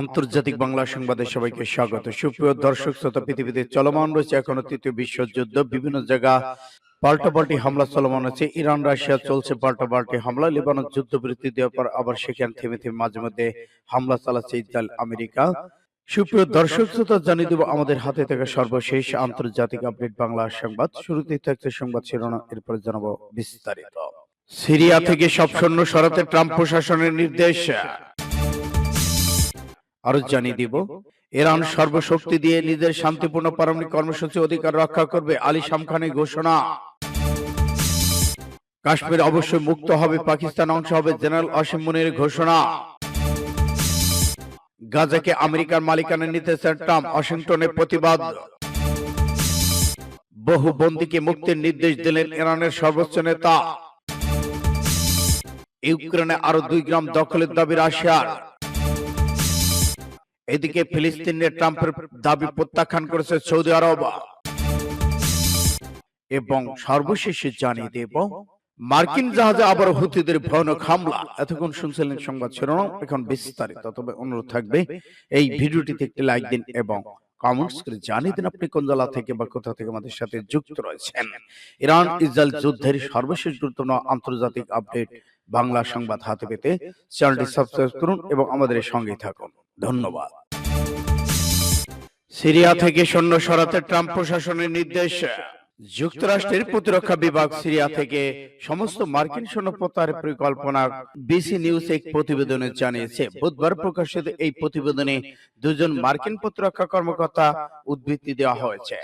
আন্তর্জাতিক বাংলা সংবাদে সবাইকে স্বাগত। সুপ্রিয় দর্শক শ্রোতা পৃথিবীতে চলমান রয়েছে এখনও তৃতীয় বিশ্বযুদ্ধ বিভিন্ন জায়গা পাল্টাপাল্টি হামলা চলমান আছে। ইরান রাশিয়া চলছে পাল্টাপাল্টি হামলা লিবানন যুদ্ধবিরতি দেওয়ার পর আবার সেখানে থেমে থেমে মাঝে মধ্যে হামলা চালাচ্ছে ইসরায়েল আমেরিকা। সুপ্রিয় দর্শক শ্রোতা জানিয়ে দেব আমাদের হাতে থাকা সর্বশেষ আন্তর্জাতিক আপডেট বাংলা সংবাদ। শুরুতেই থাকছে সংবাদ শিরোনাম এরপরে জানাব বিস্তারিত। সিরিয়া থেকে সব সৈন্য সরাতে ট্রাম্প প্রশাসনের নির্দেশ আরও জানিয়ে দিব ইরান সর্বশক্তি দিয়ে নিজের শান্তিপূর্ণ পারমাণবিক কর্মসূচি অধিকার রক্ষা করবে আলী শামখানের ঘোষণা। কাশ্মীর অবশ্যই মুক্ত হবে পাকিস্তান অংশ হবে জেনারেল অসীম মুনির ঘোষণা। গাজাকে আমেরিকার মালিকানা নিতে চান ট্রাম্প ওয়াশিংটনের প্রতিবাদ। বহু বন্দীকে মুক্তির নির্দেশ দিলেন ইরানের সর্বোচ্চ নেতা। ইউক্রেনে আরও দুই গ্রাম দখলের দাবি রাশিয়ার। এদিকে ফিলিস্তিনের ট্রাম্পের দাবি প্রত্যাখ্যান করেছে সৌদি আরব। এবং সর্বশেষে জানিয়ে দেব মার্কিন জাহাজে আবার হুতিদের ভয়ানক হামলা। এতক্ষণ শুনছিলেন সংবাদ শিরোনাম এখন বিস্তারিত। তবে অনুরোধ থাকবে এই ভিডিওটিতে একটি লাইক দিন এবং কমেন্টস করে জানিয়ে দিন আপনি কোন জেলা থেকে বা কোথা থেকে আমাদের সাথে যুক্ত রয়েছেন। ইরান ইসরায়েল যুদ্ধের সর্বশেষ গুরুত্বপূর্ণ আন্তর্জাতিক আপডেট বাংলা সংবাদ হাতে পেতে চ্যানেলটি সাবস্ক্রাইব করুন এবং আমাদের সঙ্গে থাকুন। ধন্যবাদ। সিরিয়া থেকে সৈন্য সরাতে ট্রাম্প প্রশাসনের নির্দেশ। যুক্তরাষ্ট্রের প্রতিরক্ষা বিভাগ সিরিয়া থেকে সমস্ত মার্কিন সৈন্য প্রত্যাহারের পরিকল্পনা বিসি নিউজ এক প্রতিবেদনে জানিয়েছে। বুধবার প্রকাশিত এই প্রতিবেদনে দুজন মার্কিন প্রতিরক্ষা কর্মকর্তা উদ্বৃত্তি দেওয়া হয়েছে।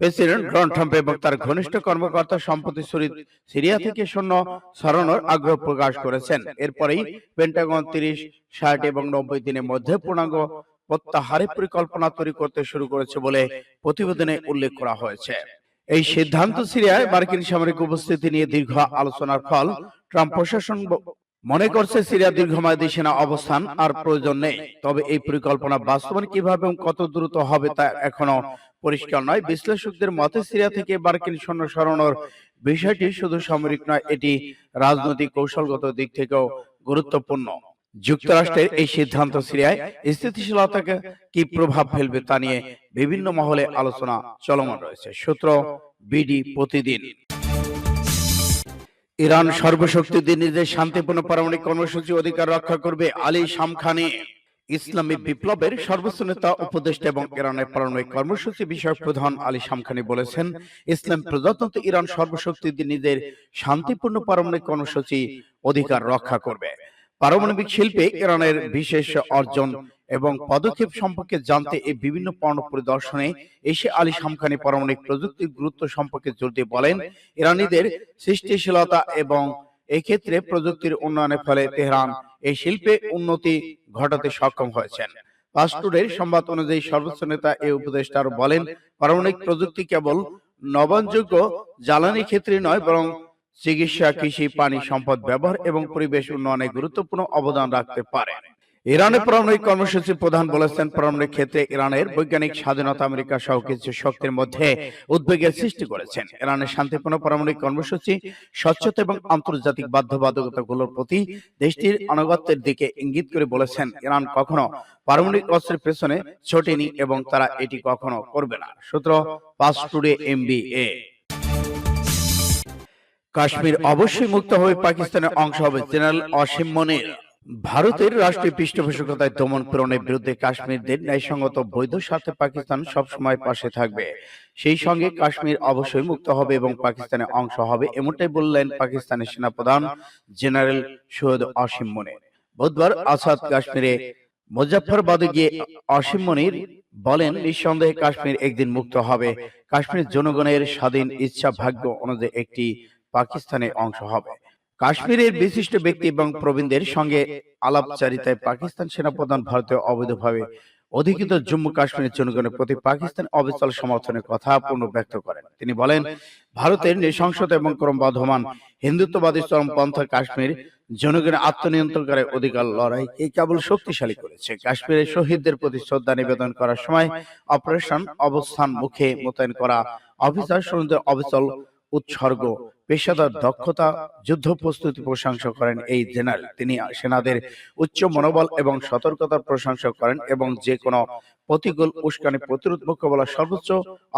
প্রেসিডেন্ট ডোনাল্ড ট্রাম্প এবং তার ঘনিষ্ঠ কর্মকর্তা সম্প্রতি সরি- সিরিয়া থেকে সৈন্য সরানোর আগ্রহ প্রকাশ করেছেন। এরপরেই পেন্টাগন তিরিশ ষাট এবং নব্বই দিনের মধ্যে পূর্ণাঙ্গ প্রত্যাহারের পরিকল্পনা তৈরি করতে শুরু করেছে বলে প্রতিবেদনে উল্লেখ করা হয়েছে। এই সিদ্ধান্ত সিরিয়ায় মার্কিন সামরিক উপস্থিতি নিয়ে দীর্ঘ আলোচনার ফল ট্রাম্প প্রশাসন মনে করছে সিরিয়া দীর্ঘমেয়াদী সেনা অবস্থান আর প্রয়োজন নেই। তবে এই পরিকল্পনা বাস্তবায়ন কীভাবে এবং কত দ্রুত হবে তা এখনও পরিষ্কার নয়। বিশ্লেষকদের মতে, সিরিয়া থেকে মার্কিন সৈন্য সরানোর বিষয়টি শুধু সামরিক নয়, এটি রাজনৈতিক কৌশলগত দিক থেকেও গুরুত্বপূর্ণ। যুক্তরাষ্ট্রের এই সিদ্ধান্ত সিরিয়ায় স্থিতিশীলতাকে কি প্রভাব ফেলবে তা নিয়ে বিভিন্ন মহলে আলোচনা চলমান রয়েছে। সূত্র বিডি প্রতিদিন। ইরান সর্বশক্তি দিয়ে নিজের শান্তিপূর্ণ পারমাণবিক কর্মসূচি অধিকার রক্ষা করবে আলী শামখানি। ইসলামী বিপ্লবের সর্বোচ্চ নেতা, উপদেষ্টা এবং ইরানের পারমাণবিক কর্মসূচি বিষয়ক প্রধান আলী শামখানি বলেছেন, ইসলাম প্রজাতন্ত্র ইরান সর্বশক্তি দিয়ে নিজের শান্তিপূর্ণ পারমাণবিক কর্মসূচি অধিকার রক্ষা করবে। পারমাণবিক শিল্পে ইরানের বিশেষ অর্জন এবং পদক্ষেপ সম্পর্কে জানতে এই বিভিন্ন পণ্য পরিদর্শনে এসে আলী শামখানি পারমাণবিক প্রযুক্তির গুরুত্ব সম্পর্কে জোর দিয়ে বলেন ইরানিদের সৃষ্টিশীলতা এবং এক্ষেত্রে প্রযুক্তির উন্নয়নের ফলে তেহরান এই শিল্পে উন্নতি ঘটাতে সক্ষম হয়েছেন। পাস্টুরের সংবাদ অনুযায়ী সর্বোচ্চ নেতা এই উপদেষ্টা বলেন পারমাণবিক প্রযুক্তি কেবল নবায়নযোগ্য জ্বালানি ক্ষেত্রে নয় বরং চিকিৎসা কৃষি পানি সম্পদ ব্যবহার এবং পরিবেশ উন্নয়নে গুরুত্বপূর্ণ অবদান রাখতে পারে ইরানের পারমাণবিক কর্মসূচির প্রধান বলেছেন, পারমাণবিক ক্ষেত্রে ইরানের বৈজ্ঞানিক স্বাধীনতা আমেরিকা সহ কিছু শক্তির মধ্যে উদ্বেগের সৃষ্টি করেছেন। ইরানের শান্তিপূর্ণ পারমাণবিক কর্মসূচি, স্বচ্ছতা এবং আন্তর্জাতিক বাধ্যবাধকতাগুলোর প্রতি দেশটির আনুগত্যের দিকে ইঙ্গিত করে বলেছেন, ইরান কখনো পারমাণবিক অস্ত্রের পেছনে ছোটেনি এবং তারা এটি কখনো করবে না। সূত্র পাস টুডে এমবিএ। কাশ্মীর অবশ্যই মুক্ত হবে পাকিস্তানের অংশ হবে জেনারেল অসীম মনির। ভারতের রাষ্ট্রীয় পৃষ্ঠপোষকতায় দমন পীড়নের বিরুদ্ধে কাশ্মীরদের ন্যায়সঙ্গত বৈধ স্বার্থে পাকিস্তান সবসময় পাশে থাকবে। সেই সঙ্গে কাশ্মীর অবশ্যই মুক্ত হবে এবং পাকিস্তানের অংশ হবে এমনটাই বললেন পাকিস্তানের সেনাপ্রধান জেনারেল সৈয়দ অসীম মনির বুধবার আসাদ কাশ্মীরে মুজফ্ফরবাদে গিয়ে অসীম মনির বলেন নিঃসন্দেহে কাশ্মীর একদিন মুক্ত হবে। কাশ্মীর জনগণের স্বাধীন ইচ্ছা ভাগ্য অনুযায়ী একটি পাকিস্তানের অংশ হবে। কাশ্মীরের বিশিষ্ট ব্যক্তি এবং প্রবীণদের সঙ্গে আলাপচারিতায় পাকিস্তান সেনাপ্রধান ভারতীয় অবৈধভাবে অধিকৃত জম্মু কাশ্মীরের জনগণের প্রতি পাকিস্তান অবিচল সমর্থনের কথা পূর্ণ ব্যক্ত করেন। তিনি বলেন ভারতের নৃশংসতা এবং ক্রমবর্ধমান হিন্দুত্ববাদী চরমপন্থা কাশ্মীর জনগণের আত্মনিয়ন্ত্রণকারের অধিকার লড়াই এই কেবল শক্তিশালী করেছে। কাশ্মীরের শহীদদের প্রতি শ্রদ্ধা নিবেদন করার সময় অপারেশন অবস্থান মুখে মোতায়েন করা অফিসার সৈন্যদের অবিচল উৎসর্গ পেশাদার দক্ষতা যুদ্ধ প্রস্তুতি প্রশংসা করেন এই জেনারেল। তিনি সেনাদের উচ্চ মনোবল এবং সতর্কতার প্রশংসা করেন এবং যে কোনো প্রতিকূল উস্কানি প্রতিরোধ মোকাবেলা সর্বোচ্চ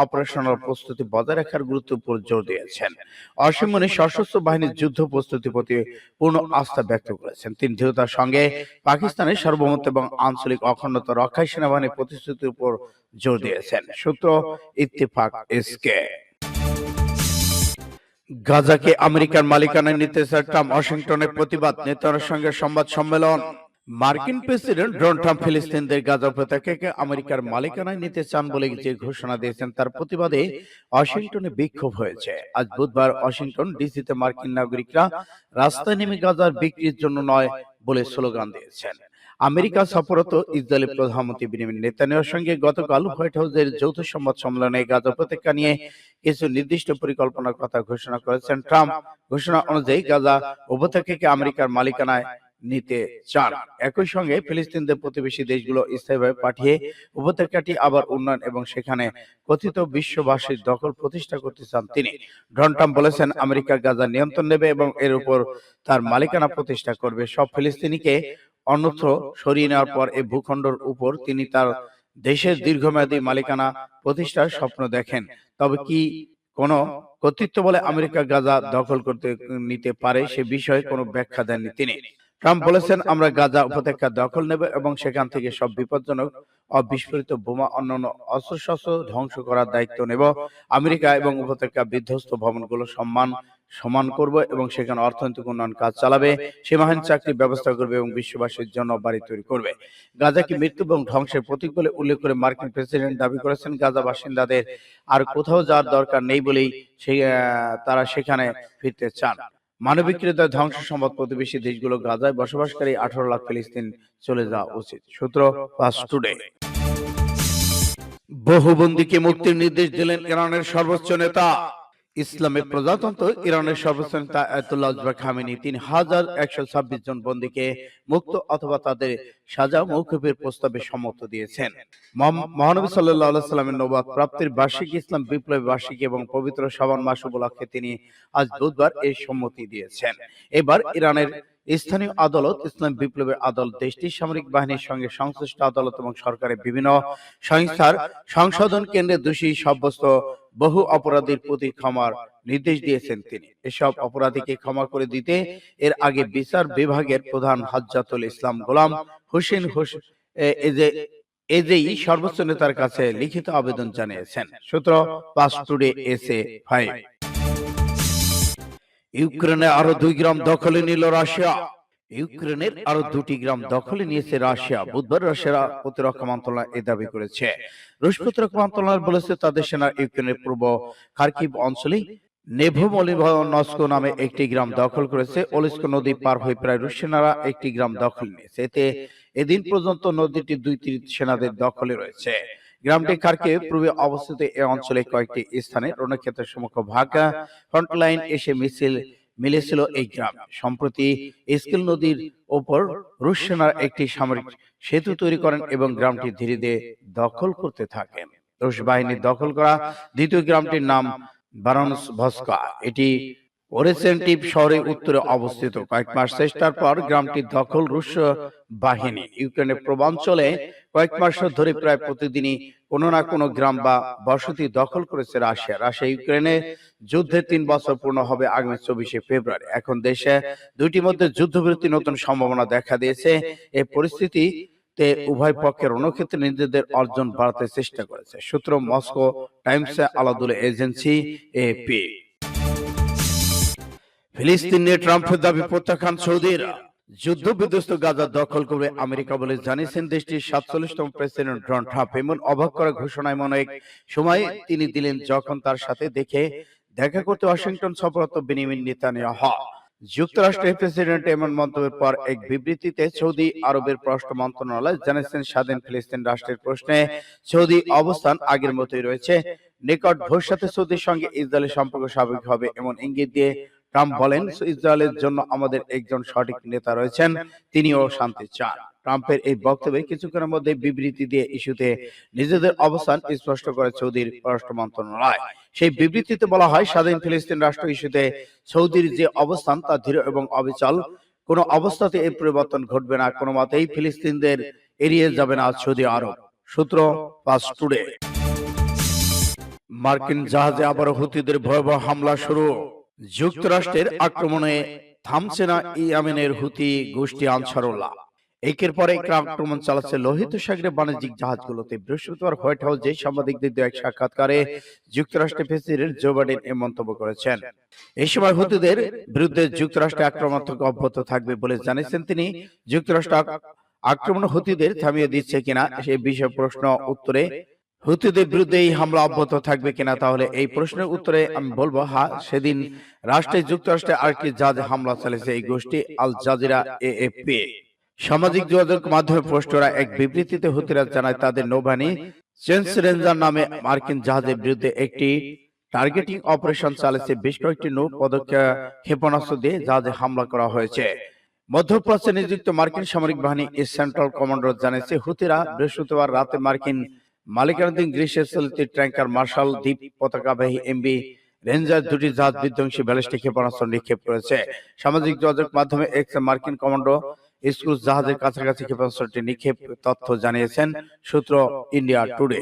অপারেশনাল প্রস্তুতি বজায় রাখার গুরুত্বের উপর জোর দিয়েছেন। অসীম মনি সশস্ত্র বাহিনীর যুদ্ধ প্রস্তুতির প্রতি পূর্ণ আস্থা ব্যক্ত করেছেন। তিনি দৃঢ়তার সঙ্গে পাকিস্তানের সার্বভৌমত্ব এবং আঞ্চলিক অখণ্ডতা রক্ষায় সেনাবাহিনীর প্রতিশ্রুতির উপর জোর দিয়েছেন। সূত্র ইত্তেফাক। এসকে গাজাকে আমেরিকার মালিকানায় নিতে ট্রাম্প। ওয়াশিংটনের প্রতিবাদ। নেতার সঙ্গে সংবাদ সম্মেলন। মার্কিন প্রেসিডেন্ট ডোনাল্ড ট্রাম্প ফিলিস্তিনদের গাজা উপত্যকাকে আমেরিকার মালিকানায় নিতে চান বলে যে ঘোষণা দিয়েছেন তার প্রতিবাদে ওয়াশিংটনে বিক্ষোভ হয়েছে। আজ বুধবার ওয়াশিংটন ডিসিতে মার্কিন নাগরিকরা রাস্তায় নেমে গাজার বিক্রির জন্য নয় বলে স্লোগান দিয়েছেন। আমেরিকা সফরত ইসরায়েলের প্রধানমন্ত্রী বিনিময় নেতানিয়ার সঙ্গে গতকাল হোয়াইট হাউসের যৌথ সংবাদ সম্মেলনে গাজা উপত্যকা নিয়ে কিছু নির্দিষ্ট পরিকল্পনার কথা ঘোষণা করেছেন ট্রাম্প। ঘোষণা অনুযায়ী গাজা উপত্যকাকে আমেরিকার মালিকানায় নিতে চান। একই সঙ্গে ফিলিস্তিনদের প্রতিবেশী দেশগুলো স্থায়ীভাবে পাঠিয়ে উপত্যকাটি আবার উন্নয়ন এবং সেখানে কথিত বিশ্ববাসীর দখল প্রতিষ্ঠা করতে চান তিনি। ডোনাল্ড ট্রাম্প বলেছেন আমেরিকা গাজা নিয়ন্ত্রণ নেবে এবং এর উপর তার মালিকানা প্রতিষ্ঠা করবে সব ফিলিস্তিনিকে অন্যত্র সরিয়ে নেওয়ার পর এই ভূখণ্ডের উপর তিনি তার দেশের দীর্ঘমেয়াদী মালিকানা প্রতিষ্ঠার স্বপ্ন দেখেন। তবে কি কোন কর্তৃত্ব বলে আমেরিকা গাজা দখল করতে নিতে পারে সে বিষয়ে কোনো ব্যাখ্যা দেননি তিনি। ট্রাম্প বলেছেন, আমরা গাজা উপত্যকা দখল নেব এবং সেখান থেকে সব বিপজ্জনক, অবিস্ফোরিত বোমা, অন্যান্য অস্ত্রশস্ত্র ধ্বংস করার দায়িত্ব নেব। আমেরিকা এবং উপত্যকা বিধ্বস্ত ভবনগুলো সম্মান সমান করব এবং সেখানে অর্থনৈতিক উন্নয়ন কাজ চালাবে, সীমাহীন চাকরি ব্যবস্থা করবে এবং বিশ্ববাসীর জন্য বাড়ি তৈরি করবে। গাজাকে মৃত্যু এবং ধ্বংসের প্রতীক বলে উল্লেখ করে মার্কিন প্রেসিডেন্ট দাবি করেছেন। গাজা বাসিন্দাদের আর কোথাও যাওয়ার দরকার নেই বলেই তারা সেখানে ফিরতে চান। মানবিক হৃদয় ধ্বংস সম্পদ প্রতিবেশী দেশগুলো গাজায় বসবাসকারী আঠারো লাখ ফিলিস্তিন চলে যাওয়া উচিত। সূত্র ফাস্ট টুডে। বহু বন্দীকে মুক্তির নির্দেশ দিলেন ইরানের সর্বোচ্চ নেতা। ইসলামের প্রজাতন্ত্র ইরানের সর্বোচ্চ নেতা আয়াতুল্লাহ খামেনি। তিন হাজার একশো ছাব্বিশ জন বন্দীকে মুক্ত অথবা তাদের সাজা মৌকুফের প্রস্তাবে সম্মত দিয়েছেন। মহানবী সাল্লাহ সাল্লামের নবাদ প্রাপ্তির বার্ষিক ইসলাম বিপ্লবী বার্ষিকী এবং পবিত্র শ্রাবণ মাস উপলক্ষে তিনি আজ বুধবার এই সম্মতি দিয়েছেন। এবার ইরানের স্থানীয় আদালত, ইসলাম বিপ্লবের আদালত, দেশটির সামরিক বাহিনীর সঙ্গে সংশ্লিষ্ট আদালত এবং সরকারের বিভিন্ন সংস্থার সংশোধন কেন্দ্রে দোষী সাব্যস্ত বহু অপরাধীর প্রতি ক্ষমার নির্দেশ দিয়েছেন তিনি। এসব অপরাধীকে ক্ষমা করে দিতে এর আগে বিচার বিভাগের প্রধান হাজ্জাতুল ইসলাম গোলাম হোসেন হোসেন এজেই সর্বোচ্চ নেতার কাছে লিখিত আবেদন জানিয়েছেন। সূত্র পাস টুডে এসে ফাইভ। ইউক্রেনে আরও দুই গ্রাম দখলে নিল রাশিয়া। ইউক্রেনের আরও দুটি গ্রাম দখলে নিয়েছে রাশিয়া। বুধবার রাশিয়ার প্রতিরক্ষা মন্ত্রণালয় এ দাবি করেছে। রুশ প্রতিরক্ষা মন্ত্রণালয় বলেছে তাদের সেনা ইউক্রেনের পূর্ব খার্কিভ অঞ্চলে নামে একটি গ্রাম দখল করেছে। নদী পার হয়ে প্রায় রুশ সেনারা একটি গ্রাম দখল নিয়েছে। এতে এদিন পর্যন্ত নদীটি দুই তিন সেনাদের দখলে রয়েছে। গ্রামটি খার্কে পূর্বে অবস্থিত এ অঞ্চলে কয়েকটি স্থানে রণক্ষেত্রের সম্মুখ ভাগা ফ্রন্টলাইন এসে মিছিল মিলেছিল এই গ্রাম। সম্প্রতি স্কিল নদীর ওপর রুশ সেনার একটি সামরিক সেতু তৈরি করেন এবং গ্রামটি ধীরে ধীরে দখল করতে থাকেন। রুশ বাহিনীর দখল করা দ্বিতীয় গ্রামটির নাম বারানস ভস্কা। এটি ওরেসেন্টিভ শহরের উত্তরে অবস্থিত। কয়েক মাস চেষ্টার পর গ্রামটি দখল রুশ বাহিনী। ইউক্রেনের পূর্বাঞ্চলে কয়েক মাস ধরে প্রায় প্রতিদিনই কোনো না কোনো গ্রাম বা বসতি দখল করেছে রাশিয়া। রাশিয়া। ইউক্রেনে যুদ্ধের তিন বছর পূর্ণ হবে আগামী চব্বিশে ফেব্রুয়ারি। এখন দেশে দুইটির মধ্যে যুদ্ধবিরতি নতুন সম্ভাবনা দেখা দিয়েছে। এই পরিস্থিতি তে উভয় পক্ষের রণক্ষেত্রে নিজেদের অর্জন বাড়াতে চেষ্টা করেছে। সূত্র Moscow Times Anadolu agency AP ফিলিস্তিন নিয়ে ট্রাম্পের দাবি প্রত্যাখ্যান সৌদির। যুদ্ধ বিধ্বস্ত গাজা দখল করবে আমেরিকা বলে জানিয়েছেন দেশটির সাতচল্লিশতম প্রেসিডেন্ট ডোনাল্ড ট্রাম্প। এমন অবাক করা ঘোষণা এমন এক সময় তিনি দিলেন যখন তার সাথে দেখে দেখা করতে ওয়াশিংটন সফরত বেনিয়ামিন নেতানিয়াহু। যুক্তরাষ্ট্রের প্রেসিডেন্ট এমন মন্তব্যের পর এক বিবৃতিতে সৌদি আরবের পররাষ্ট্র মন্ত্রণালয় জানিয়েছেন, স্বাধীন ফিলিস্তিন রাষ্ট্রের প্রশ্নে সৌদি অবস্থান আগের মতোই রয়েছে। নিকট ভবিষ্যতে সৌদির সঙ্গে ইসরায়েলের সম্পর্ক স্বাভাবিক হবে এমন ইঙ্গিত দিয়ে ট্রাম্প বলেন ইসরায়েলের জন্য আমাদের একজন সঠিক নেতা রয়েছেন তিনিও শান্তি চান। ট্রাম্পের এই বক্তব্যে কিছুক্ষণের মধ্যে বিবৃতি দিয়ে ইস্যুতে নিজেদের অবস্থান স্পষ্ট করে সৌদির পররাষ্ট্র মন্ত্রণালয়। সেই বিবৃতিতে বলা হয় স্বাধীন ফিলিস্তিন রাষ্ট্র ইস্যুতে সৌদির যে অবস্থান তা দৃঢ় এবং অবিচল। কোনো অবস্থাতে এই পরিবর্তন ঘটবে না কোনো মতেই ফিলিস্তিনদের এড়িয়ে যাবে না সৌদি আরব সূত্র পাস টুডে মার্কিন জাহাজে আবারও হুতিদের ভয়াবহ হামলা শুরু যুক্তরাষ্ট্রের আক্রমণে থামছে না ইয়ামেনের হুতি গোষ্ঠী আনসারুল্লাহ। একের পর এক আক্রমণ চালাচ্ছে লোহিত সাগরে বাণিজ্যিক জাহাজগুলোতে। বৃহস্পতিবার হোয়াইট হাউস যে সাংবাদিকদের এক সাক্ষাৎকারে যুক্তরাষ্ট্রের প্রেসিডেন্ট জো বাইডেন এ মন্তব্য করেছেন। এই সময় হুতিদের বিরুদ্ধে যুক্তরাষ্ট্রে আক্রমণ থেকে অব্যাহত থাকবে বলে জানিয়েছেন তিনি। যুক্তরাষ্ট্র আক- আক্রমণ হুতিদের থামিয়ে দিচ্ছে কিনা সেই বিষয়ে প্রশ্ন উত্তরে হুতিদের বিরুদ্ধে এই হামলা অব্যাহত থাকবে কিনা তাহলে এই প্রশ্নের উত্তরে আমি বলব হ্যাঁ সেদিন রাষ্ট্রে, যুক্তরাষ্ট্রে আরেকটি জাহাজ হামলা চালিয়েছে এই গোষ্ঠী আল জাজিরা, এএফপি। সামাজিক যোগাযোগ মাধ্যমে পোস্ট করা এক বিবৃতিতে হুতিরা জানায়, তাদের নৌবাহিনী চেন্স রেঞ্জার নামে মার্কিন জাহাজের বিরুদ্ধে একটি টার্গেটিং অপারেশন চালিয়েছে। বেশ কয়েকটি নৌ পদক্ষেপ, ক্ষেপণাস্ত্র দিয়ে জাহাজে হামলা করা হয়েছে। মধ্যপ্রাচ্যে নিযুক্ত মার্কিন সামরিক বাহিনী এর সেন্ট্রাল কমান্ডার জানিয়েছে, হুতিরা বৃহস্পতিবার রাতে মার্কিন মালিকানাধীন গ্রিসে চলিত ট্যাঙ্কার মার্শাল দ্বীপ পতাকাবাহী এমবি রেঞ্জার দুটি জাহাজ বিধ্বংসী ব্যালিস্টিক ক্ষেপণাস্ত্র নিক্ষেপ করেছে। সামাজিক যোগাযোগ মাধ্যমে এক্স মার্কিন কমান্ডো স্কুল জাহাজের কাছাকাছি ক্ষেপণাস্ত্রটি নিক্ষেপ তথ্য জানিয়েছেন সূত্র ইন্ডিয়া টুডে।